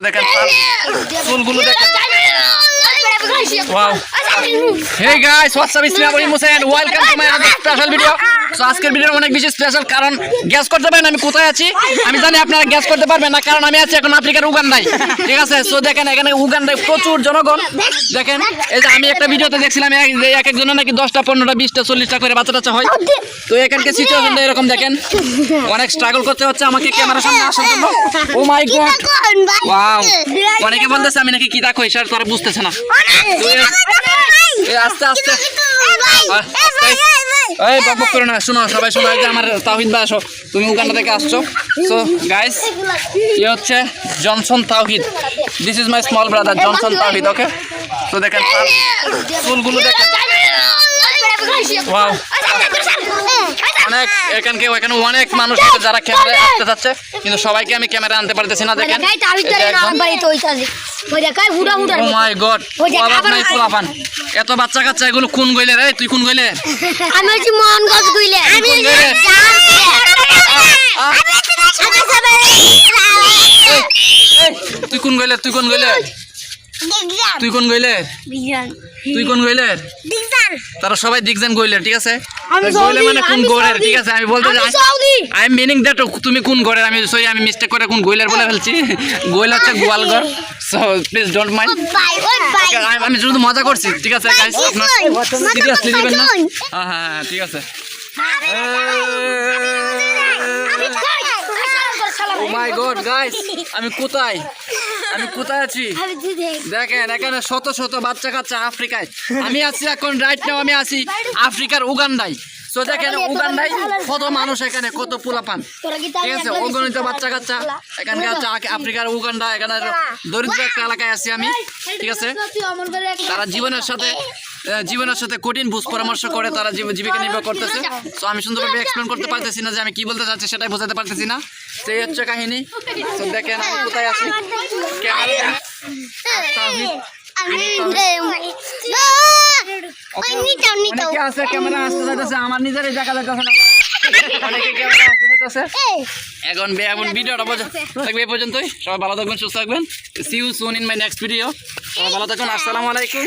দেখেন চুলগুলো দেখেন। Wow. Hey guys what's up is me Abul Musain welcome to my other special video so আজকের video অনেক বেশি স্পেশাল কারণ গ্যাস করতে পারেন আমি কোথায় আছি। আমি জানি আপনারা গ্যাস করতে পারবেন না কারণ আমি আছি এখন আফ্রিকার উগান্ডায়। ঠিক আছে? সো দেখেন এখানে উগান্ডায় প্রচুর জনগণ। দেখেন এই যে আমি একটা ভিডিওতে দেখছিলাম এক- যে এক একজনের নাকি দশটা পনেরোটা বিশটা চল্লিশটা করে বাচ্চা টাচ্চা হয়। তো এখানকার সিচুয়েশনটা এরকম দেখেন। অনেক স্ট্রাগল করতে হচ্ছে আমাকে ক্যামেরার সামনে আসার জন্য। ও মাই গড ওয়াও অনেকে বলতেছে আমি নাকি কি দেখো এসব তারা বুঝতেছে না। আস্তে আস্তে। এই বক বক করে না শোনো সবাই শোনো যে আমার তাওহিদ ভাই আসো তুমি উগান্ডা থেকে আসছো। সো গাইস এ হচ্ছে Johnson Tawhid. This is my small brother Johnson Tawhid okay তো দেখেন চুলগুলো দেখেন। Wow. অনেক এখানকে এখানে অনেক মানুষ আছে যারা ক্যামেরায় আসতে যাচ্ছে কিন্তু সবাইকে আমি ক্যামেরা আনতে পারতেছি না দেখেন। ও মাই গড নাই পোলাপান এত বাচ্চা কাচ্চা এগুলো কোন গইলে রে? তুই কোন গইলে? আমি হচ্ছি মোহন গজ গুইলে। আমি কোন গইলে? আহ, এই, এই, তুই কোন গইলে তুই কোন গইলে? তুই কোন গইলে তুই কোন গইলে তারা সবাই গইলে ঠিক আছে গইলে মানে কোন গড়ের ঠিক আছে আমি বলতে চাই আই এম মিনিং দ্যাট তুমি কোন গড়ের আমি সরি আমি মিস্টেক করে কোন গইলের বলে ফেলছি গইল হচ্ছে গোয়ালঘর সো প্লিজ ডোন্ট মাইন্ড আমি শুধু মজা করছি ঠিক আছে গাইস আপনার সিরিয়াসলি নেবেন না হ্যাঁ হ্যাঁ হ্যাঁ, ঠিক আছে ও মাই গড গাইস আমি কোথায় আমি কোথায় আছি? দেখেন এখানে শত শত বাচ্চা কাচ্চা আফ্রিকায়। আমি আছি এখন রাইট নাও আমি আছি আফ্রিকার উগান্ডায়। তো দেখেন উগান্ডায় কত মানুষ এখানে কত ঠিক আছে অগণিত বাচ্চা কাচ্চা। এখানকার আফ্রিকার উগান্ডা এখানে দরিদ্র একটা এলাকায় আছি আমি। ঠিক আছে? তারা জীবনের সাথে জীবনের সাথে কঠিন বুঝ পরামর্শ করে তারা জীব- জীবিকা নির্বাহ করতেছে। তো আমি সুন্দরভাবে এক্সপ্লেন করতে পারতেছি না যে আমি কি বলতে চাচ্ছি সেটাই বোঝাতে পারতেছি না। সেই হচ্ছে কাহিনী। তো দেখেন আমি কোথায় আছি। ক্যামেরা আছে ক্যামেরা আসতে যাইতেছে আমার নিজেরই দেখা যাইতেছে না। অনেকে ক্যামেরা আসতে যাইতেছে। এখন বে- এখন ভিডিওটা বোঝা থাকবে এই পর্যন্তই। সবাই ভালো থাকবেন সুস্থ থাকবেন। See you soon in my next video সবাই ভালো থাকুন আসসালামু আলাইকুম।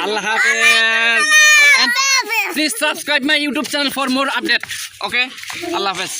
আল্লাহ হাফেজ। Please subscribe my YouTube channel for more update okay আল্লাহ হাফেজ।